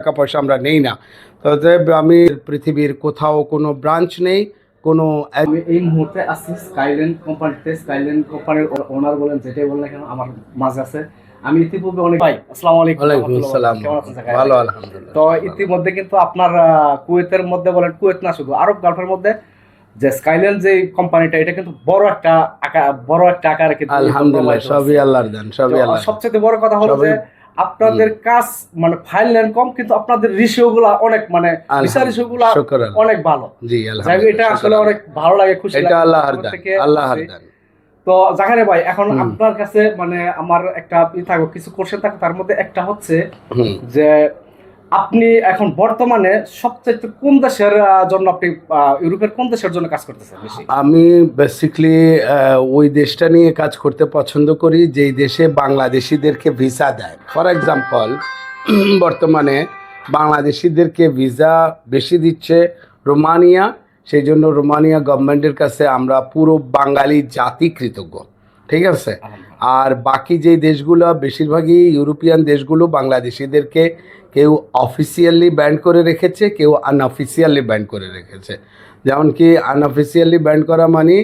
টাকা পয়সা আমরা নেই না। তবে আমি পৃথিবীর কোথাও কোনো ব্রাঞ্চ নেই কোনো আমি এই মুহূর্তে আছি স্কাইল্যান্ড কোম্পানিতে স্কাইল্যান্ড কোম্পানির ওনার বলেন যেটাই বলেন কেন আমার মাঝে আছে। আমি ইতিপূর্বে অনেক ভাই আসসালামু আলাইকুম। আসসালাম। ভালো আলহামদুলিল্লাহ। তো ইতিমধ্যে কিন্তু আপনার কুয়েতের মধ্যে বলেন কুয়েত না শুধু আরব গালফের মধ্যে যে স্কাইল্যান্ড যে কোম্পানিটা এটা কিন্তু বড় একটা আকার বড় একটা আকারে কিন্তু আলহামদুলিল্লাহ সবই হচ্ছে। আল্লাহর দান সবই আল্লাহ সবচেয়ে বড় কথা হলো যে আপনাদের কাজ মানে ফাইল লেন কম কিন্তু আপনাদের রেশিও গুলা অনেক মানে ভিসা রেশিও গুলা অনেক ভালো। জি আলহামদুলিল্লাহ এটা আসলে অনেক ভালো লাগে খুশি এটা লাগে। আল্লাহর দান আল্লাহর। দান। তো জাকারে ভাই এখন আপনার কাছে মানে আমার একটা ই থাকো কিছু কোশ্চেন থাকে তার মধ্যে একটা হচ্ছে যে আপনি এখন বর্তমানে সবচেয়ে কোন দেশের জন্য আপনি ইউরোপের কোন দেশের জন্য কাজ করতেছেন বেশি? আমি বেসিকলি ওই দেশটা নিয়ে কাজ করতে পছন্দ করি যেই দেশে বাংলাদেশিদেরকে ভিসা দেয়। ফর এক্সাম্পল বর্তমানে বাংলাদেশিদেরকে ভিসা বেশি দিচ্ছে রোমানিয়া সেই জন্য রোমানিয়া গভর্নমেন্টের কাছে আমরা পুরো বাঙালি জাতি কৃতজ্ঞ। ঠিক আছে? আর বাকি যে দেশগুলো বেশিরভাগই ইউরোপিয়ান দেশগুলো বাংলাদেশিদেরকে কেউ অফিসিয়ালি ব্যান্ড করে রেখেছে, কেউ আনঅফিসিয়ালি ব্যান্ড করে রেখেছে। যেমন কি আনঅফিসিয়ালি ব্যান্ড করা মানে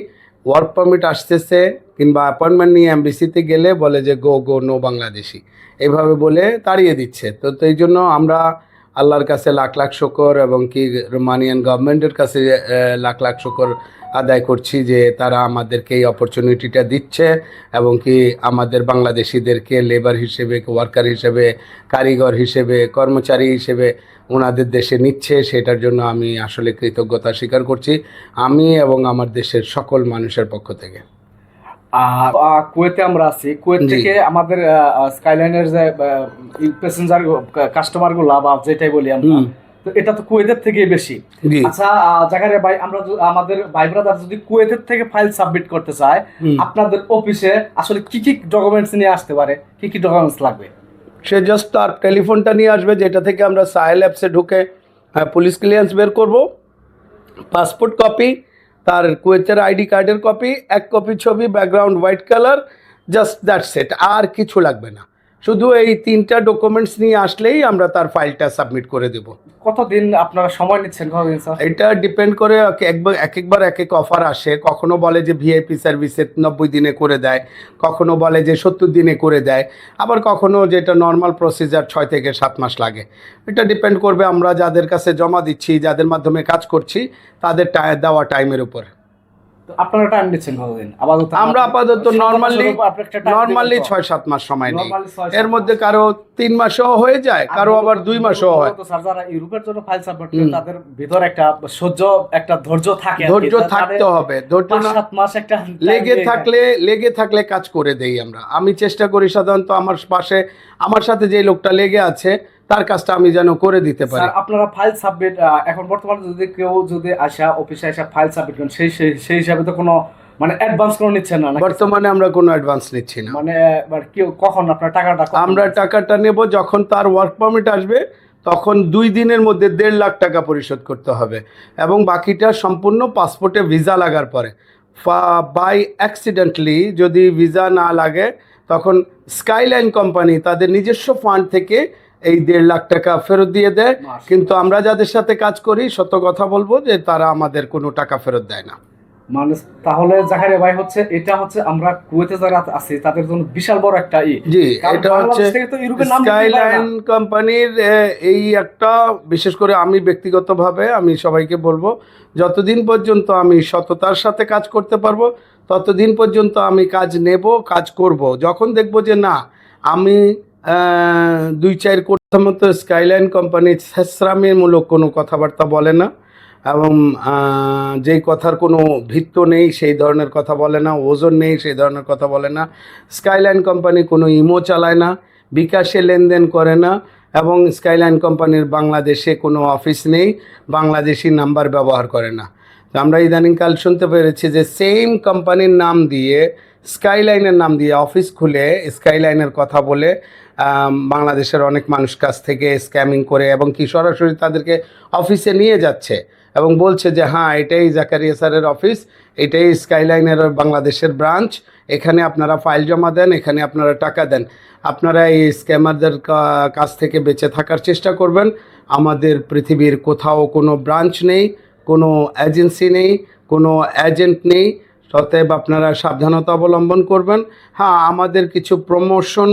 ওয়ার্ক পারমিট আসতেছে কিংবা অ্যাপয়েন্টমেন্ট নিয়ে এমবিসিতে গেলে বলে যে গো গো নো বাংলাদেশি। এভাবে বলে তাড়িয়ে দিচ্ছে। তো এই জন্য আমরা আল্লাহর কাছে লাখ লাখ শকর এবং কি রোমানিয়ান গভর্নমেন্টের কাছে লাখ লাখ শকর আদায় করছি যে তারা আমাদেরকে এই অপরচুনিটিটা দিচ্ছে এবং কি আমাদের বাংলাদেশিদেরকে লেবার হিসেবে ওয়ার্কার হিসেবে, কারিগর হিসেবে, কর্মচারী হিসেবে ওনাদের দেশে নিচ্ছে। সেটার জন্য আমি আসলে কৃতজ্ঞতা স্বীকার করছি। আমি এবং আমার দেশের সকল মানুষের পক্ষ থেকে। আর কুয়েতে আমরা আছি। কুয়েত থেকে আমাদের স্কাইলাইনের যে প্যাসেঞ্জার কাস্টমারগুলা বা যেটাই বলি আমরা তো এটা তো কুয়েতের থেকেই বেশি। আচ্ছা আহ, ভাই আমরা আমাদের ভাই ব্রাদার যদি কুয়েতের থেকে ফাইল সাবমিট করতে চায় আপনাদের অফিসে আসলে কি কি ডকুমেন্টস নিয়ে আসতে পারে? কি কি ডকুমেন্টস লাগবে? সে জাস্ট তার টেলিফোনটা নিয়ে আসবে যেটা থেকে আমরা সাহেল অ্যাপসে ঢুকে পুলিশ ক্লিয়ারেন্স বের করব পাসপোর্ট কপি তার কুয়েতের আইডি কার্ডের কপি এক কপি ছবি background white colour just that set আর কিছু লাগবে না। শুধু এই তিনটা ডকুমেন্টস নিয়ে আসলেই আমরা তার ফাইলটা সাবমিট করে দেব। কতদিন আপনারা সময় নিচ্ছেন এটা ডিপেন্ড করে এক- একবার এক একবার এক এক অফার আসে। কখনো বলে যে ভিআইপি সার্ভিসে নব্বই দিনে করে দেয়, কখনো বলে যে সত্তর দিনে করে দেয়, আবার কখনো যেটা নর্মাল প্রসিজার ছয় থেকে সাত মাস লাগে। এটা ডিপেন্ড করবে, আমরা যাদের কাছে জমা দিচ্ছি, যাদের মাধ্যমে কাজ করছি, তাদের দেওয়া টাইমের উপর। আপনারা টাইম কতদিন? আপাতত আমরা আপাতত নর্মালি নর্মালি ছয় সাত মাস সময় নেই। এর মধ্যে কারও তিন মাসও হয়ে যায় কারও আবার দুই মাসও হয়। যারা ইউরোপের জন্য ফাইল সাবমিট করে তাদের ভিতর একটা সহ্য একটা ধৈর্য থাকে ধৈর্য থাকতে হবে। ধৈর্য সাত মাস একটা লেগে থাকলে লেগে থাকলে কাজ করে দেই আমরা। আমি চেষ্টা করি সাধারণত আমার পাশে আমার সাথে যে লোকটা লেগে আছে তার কাজটা আমি যেন করে দিতে পারি। আপনারা ফাইল সাবমিট এখন বর্তমানে যদি কেউ যদি আসা অফিসে আসা ফাইল সাবমিট করেন সেই সেই- হিসাবে তো কোনো মানে অ্যাডভান্স কোনো নিচ্ছেন না বর্তমানে আমরা কোনো অ্যাডভান্স নিচ্ছি না। মানে এবার কেউ কখন আপনার টাকাটা আমরা টাকাটা নেব যখন তার ওয়ার্ক পারমিট আসবে তখন দুই দিনের মধ্যে দেড় লাখ টাকা পরিশোধ করতে হবে এবং বাকিটা সম্পূর্ণ পাসপোর্টে ভিসা লাগার পরে। বাই অ্যাক্সিডেন্টলি যদি ভিসা না লাগে তখন স্কাইলাইন কোম্পানি তাদের নিজস্ব ফান্ড থেকে এই দেড় লাখ টাকা ফেরত দিয়ে দেয়। কিন্তু আমরা যাদের সাথে কাজ করি সত্য কথা বলব যে তারা আমাদের কোনো টাকা ফেরত দেয় না। মানে তাহলে জাকারিয়া ভাই হচ্ছে এটা হচ্ছে আমরা কুয়েতে যারা আছি তাদের জন্য বিশাল বড় একটা ই। জি এটা হচ্ছে। স্কাইলাইন কোম্পানির এই একটা বিশেষ করে আমি ব্যক্তিগতভাবে আমি সবাইকে বলব যতদিন পর্যন্ত আমি সততার সাথে কাজ করতে পারব ততদিন পর্যন্ত আমি কাজ নেব কাজ করব। যখন দেখব যে না আমি দুই চার কোটি মতো স্কাইলাইন কোম্পানি ছেসরামিমূলক কোনো কথাবার্তা বলে না এবং যেই কথার কোনো ভিত্ত নেই সেই ধরনের কথা বলে না, ওজন নেই সেই ধরনের কথা বলে না স্কাইলাইন কোম্পানি কোনো ইমো চালায় না, বিকাশে লেনদেন করে না এবং স্কাইলাইন কোম্পানির বাংলাদেশে কোনো অফিস নেই, বাংলাদেশি নাম্বার ব্যবহার করে না। আমরা ইদানিংকাল শুনতে পেরেছি যে সেম কোম্পানির নাম দিয়ে স্কাইলাইনের নাম দিয়ে অফিস খুলে স্কাইলাইনের কথা বলে বাংলাদেশের অনেক মানুষ কাছ থেকে স্ক্যামিং করে এবং কি সরাসরি তাদেরকে অফিসে নিয়ে যাচ্ছে এবং বলছে যে হ্যাঁ এটাই জাকারিয়া স্যারের অফিস, এটাই স্কাইলাইনের বাংলাদেশের ব্রাঞ্চ, এখানে আপনারা ফাইল জমা দেন, এখানে আপনারা টাকা দেন। আপনারা এই স্ক্যামারদের কাছ থেকে বেঁচে থাকার চেষ্টা করবেন। আমাদের পৃথিবীর কোথাও কোনো ব্রাঞ্চ নেই, কোনো এজেন্সি নেই, কোনো এজেন্ট নেই অতএব আপনারা সাবধানতা অবলম্বন করবেন। হ্যাঁ আমাদের কিছু প্রমোশন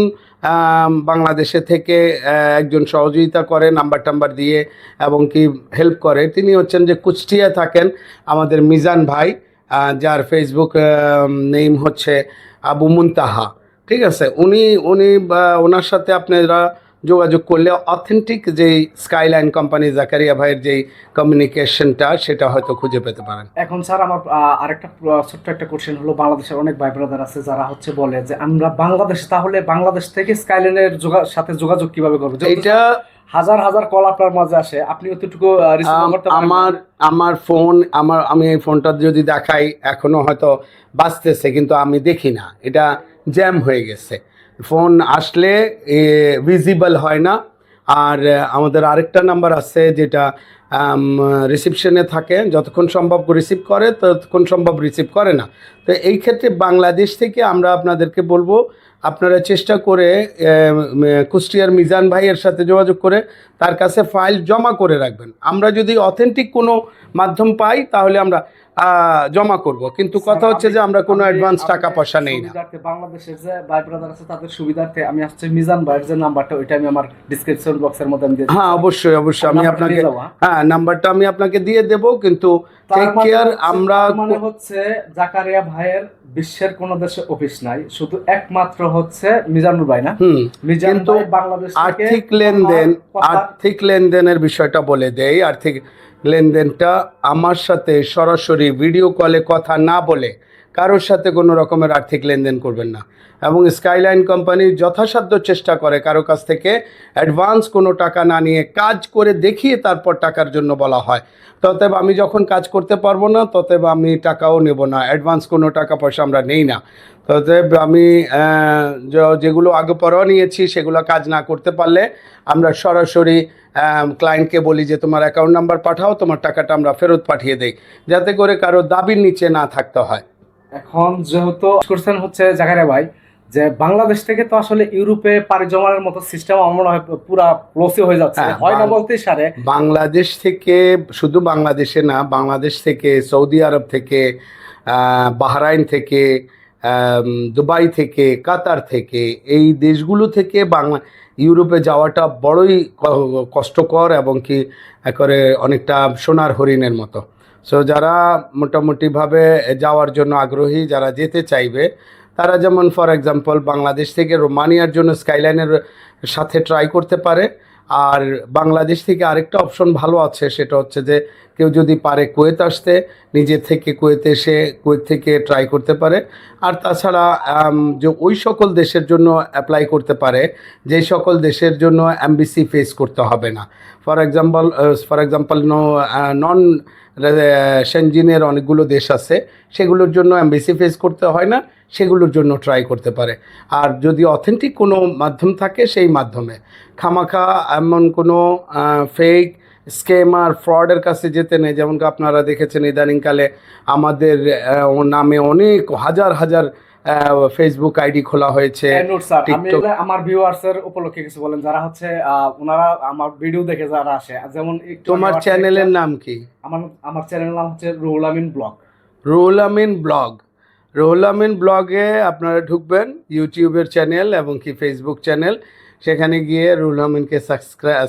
বাংলাদেশে থেকে একজন সহযোগিতা করে নাম্বার টাম্বার দিয়ে এবং কি হেল্প করে। তিনি হচ্ছেন যে কুষ্টিয়া থাকেন আমাদের মিজান ভাই যার ফেসবুক নেম হচ্ছে আবু মুনতাহা। ঠিক আছে? উনি উনি ওনার সাথে আপনারা যোগাযোগ করলে অথেন্টিক যেই স্কাইলাইন কোম্পানি জাকারিয়া ভাইয়ের যেই কমিউনিকেশনটা সেটা হয়তো খুঁজে পেতে পারেন। এখন স্যার আমার আরেকটা ছোট্ট একটা কোশ্চেন হলো বাংলাদেশের অনেক ভাই ব্রাদার আছে যারা হচ্ছে বলে যে আমরা বাংলাদেশ তাহলে বাংলাদেশ থেকে স্কাইলাইনের সাথে যোগাযোগ কীভাবে করব? এইটা হাজার হাজার কল আপনার মাঝে আসে আপনি অতটুকু? আমার আমার ফোন আমার আমি এই ফোনটা যদি দেখাই এখনও হয়তো বাঁচতেছে কিন্তু আমি দেখি না। এটা জ্যাম হয়ে গেছে। ফোন আসলে ভিজিবল হয় না। আর আমাদের আরেকটা নাম্বার আছে যেটা রিসিপশনে থাকে। যতক্ষণ সম্ভব রিসিভ করে, ততক্ষণ সম্ভব রিসিভ করে না। তো এই ক্ষেত্রে বাংলাদেশ থেকে আমরা আপনাদেরকে বলব, আপনারা চেষ্টা করে কুষ্টিয়ার মিজান ভাইয়ের সাথে যোগাযোগ করে তার কাছে ফাইল জমা করে রাখবেন। আমরা যদি অথেন্টিক কোনো মাধ্যম পাই, তাহলে আমরা জমা করব। কিন্তু কথা হচ্ছে যে আমরা কোনো অ্যাডভান্স টাকা পয়সা নেই না। বাংলাদেশের যে ভাই ব্রাদার আছে তাদের সুবিধার্থে আমি আসছে। মিজান ভাইয়ের যে নাম্বারটা ওইটা আমি আমার ডিসক্রিপশন বক্সের মধ্যে আমি দিয়ে হ্যাঁ অবশ্যই অবশ্যই। আমি আপনাকে হ্যাঁ? হ্যাঁ নাম্বারটা আমি আপনাকে দিয়ে দেব কিন্তু টেক মানে কেয়ার আমরা মানে হচ্ছে জাকারিয়া ভাইয়ের বিশ্বের কোন দেশে অফিস নাই। শুধু একমাত্র হচ্ছে মিজানুর ভাই না? মিজান ভাই বাংলাদেশ থেকে আর্থিক লেনদেন আর্থিক লেনদেনের বিষয়টা বলে দেই। আর্থিক লেনদেনটা আমার সাথে সরাসরি ভিডিও কলে কথা না বলে কারোর সাথে কোনো রকমের আর্থিক লেনদেন করবেন না। এবং স্কাইলাইন কোম্পানি যথাসাধ্য চেষ্টা করে কারও কাছ থেকে অ্যাডভান্স কোনো টাকা না নিয়ে কাজ করে দেখিয়ে তারপর টাকার জন্য বলা হয়। ততএব আমি যখন কাজ করতে পারব না, ততএব আমি টাকাও নেব না। অ্যাডভান্স কোনো টাকা পয়সা আমরা নেই না। ততএব আমি যেগুলো আগে পরেও নিয়েছি, সেগুলো কাজ না করতে পারলে আমরা সরাসরি ক্লায়েন্টকে বলি যে, তোমার অ্যাকাউন্ট নাম্বার পাঠাও, তোমার টাকাটা আমরা ফেরত পাঠিয়ে দেই। যাতে করে কারও দাবির নিচে না থাকতে হয়। এখন যেহেতু করছেন হচ্ছে জাকারিয়া ভাই যে বাংলাদেশ থেকে তো আসলে ইউরোপে পাড়ি জমানোর মতো সিস্টেম আমার হয় পুরা ক্লোসে হয়ে যাচ্ছে। হ্যাঁ, হয় না বাং- বলতেই সারে। বাংলাদেশ থেকে শুধু বাংলাদেশে না বাংলাদেশ থেকে সৌদি আরব থেকে বাহরাইন থেকে দুবাই থেকে কাতার থেকে এই দেশগুলো থেকে বাংলা ইউরোপে যাওয়াটা বড়ই কষ্টকর এবং কি করে অনেকটা সোনার হরিণের মতো। সো যারা মোটামুটিভাবে যাওয়ার জন্য আগ্রহী, যারা যেতে চাইবে, তারা যেমন ফর এক্সাম্পল বাংলাদেশ থেকে রোমানিয়ার জন্য স্কাইলাইনের সাথে ট্রাই করতে পারে। আর বাংলাদেশ থেকে আরেকটা অপশন ভালো আছে, সেটা হচ্ছে যে কেউ যদি পারে কুয়েত আসতে, নিজে থেকে কুয়েতে এসে কুয়েত থেকে ট্রাই করতে পারে। আর তাছাড়া যে ওই সকল দেশের জন্য অ্যাপ্লাই করতে পারে যেই সকল দেশের জন্য এমবিসি ফেস করতে হবে না। For example for example non সেনজিনের অনেকগুলো দেশ আছে। সেগুলোর জন্য অ্যাম্বেসি ফেস করতে হয় না, সেগুলোর জন্য ট্রাই করতে পারে। আর যদি অথেন্টিক কোনো মাধ্যম থাকে, সেই মাধ্যমে। খামাখা এমন কোনো ফেক স্কেম আর ফ্রডের কাছে যেতে নেই। যেমন আপনারা দেখেছেন ইদানিংকালে আমাদের নামে অনেক হাজার হাজার ফেসবুক আইডি খোলা হয়েছে এগুলা আমার ভিউয়ার্স এর উপলক্ষে কিছু বলেন যারা হচ্ছে ওনারা আমার ভিডিও দেখে যারা আসে যেমন তোমার চ্যানেলের নাম কি? আমার আমার চ্যানেলের নাম হচ্ছে রুহুল আমিন ব্লগ। রুহুল আমিন ব্লগ। রুহুল আমিন ব্লগে আপনারা ঢুকবেন ইউটিউবের চ্যানেল এবং কি ফেসবুক চ্যানেল সেখানে গিয়ে রুহুল আমিনকে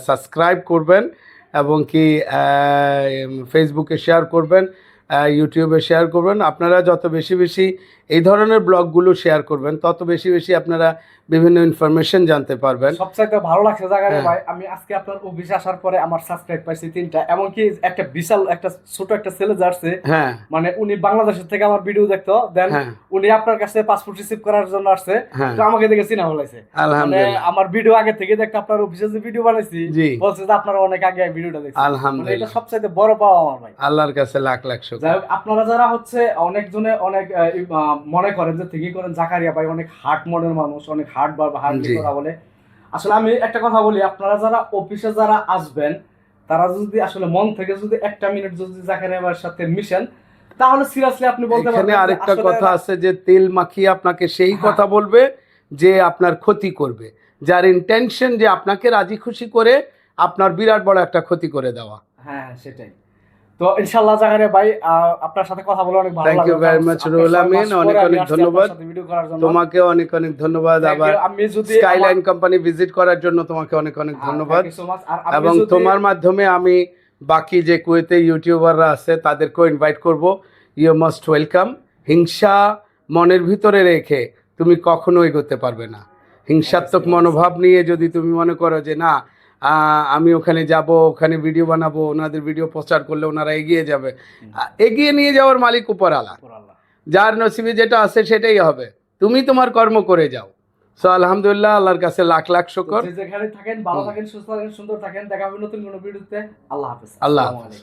সাবস্ক্রাইব করবেন এবং কি ফেসবুকে শেয়ার করবেন। ইউটিউবে শেয়ার করবেন। আপনারা যত বেশি বেশি এই ধরনের ব্লগগুলো শেয়ার করবেন তত বেশি বেশি আপনারা বিভিন্ন ইনফরমেশন জানতে পারবেন। সবচাইতে ভালো লাগছে জায়গায় হ্যাঁ। ভাই আমি আজকে আপনার অফিসে আসার পরে আমার সাবস্ক্রাইব পাইছি তিনটা এমনকি একটা বিশাল একটা ছোট একটা ছেলে যাচ্ছে হ্যাঁ। মানে উনি বাংলাদেশের থেকে আমার ভিডিও দেখতো দেন হ্যাঁ। উনি আপনার কাছে পাসপোর্ট রিসিভ করার জন্য আসছে তো আমাকে দেখে চিনা বলাইছে মানে আমার ভিডিও আগে থেকে দেখতে আপনার অফিসে যে ভিডিও বানাইছি বলছে যে আপনারা অনেক আগে ভিডিওটা দেখছেন। মানে এটা আলহামদুলিল্লাহ। সবচাইতে বড় পাওয়া আমার ভাই। আল্লাহর কাছে লাখ লাখ শুকর যাই হোক আপনারা যারা হচ্ছে অনেকজনে অনেক মনে করেন যে ঠিকই করেন জাকারিয়া ভাই অনেক হার্ট মনের মানুষ অনেক হার্ট বা হার্ট। কথা বলে আসলে আমি একটা কথা বলি আপনারা যারা অফিসে যারা আসবেন তারা যদি আসলে মন থেকে যদি একটা মিনিট যদি জাকারিয়া ভাইয়ের সাথে মিশেন তাহলে সিরিয়াসলি আপনি বলতে এখানে পারবেন যে আরেকটা কথা আছে যে তেল মাখিয়ে আপনাকে সেই হ্যাঁ। কথা বলবে যে আপনার ক্ষতি করবে যার ইন্টেনশন যে আপনাকে রাজি খুশি করে আপনার বিরাট বড় একটা ক্ষতি করে দেওয়া হ্যাঁ হ্যাঁ, সেটাই তো ভাই আপনার সাথে কথা বলে অনেক ভালো লাগল। very কারণ much, আপনার রুহুল আমিন। অনেক অনেক ধন্যবাদ। তোমাকে অনেক অনেক ধন্যবাদ আবার আমি যদি স্কাইলাইন কোম্পানি ভিজিট করার জন্য তোমাকে অনেক অনেক হ্যাঁ, ধন্যবাদ আমি এবং তোমার মাধ্যমে আমি বাকি যে কুয়েতে ইউটিউবাররা আছে তাদেরকেও ইনভাইট করব ইউ মাস্ট ওয়েলকাম হিংসা মনের ভিতরে রেখে তুমি কখনো এগোতে পারবে না হিংসাত্মক মনোভাব নিয়ে যদি তুমি মনে করো যে না আমি ওখানে যাব ওখানে ভিডিও বানাবো ওনাদের ভিডিও প্রচার করলে ওনারা এগিয়ে যাবে। এগিয়ে নিয়ে যাওয়ার মালিক উপর আলা যার নসিবে যেটা আছে সেটাই হবে। তুমি তোমার কর্ম করে যাও। সো আলহামদুলিল্লাহ আল্লাহর কাছে লাখ লাখ শুকর। যেখানে থাকেন ভালো থাকেন সুস্থ থাকেন সুন্দর থাকেন দেখা হবে নতুন কোনো ভিডিওতে। আল্লাহ হাফেজ। আল্লাহ হাফেজ।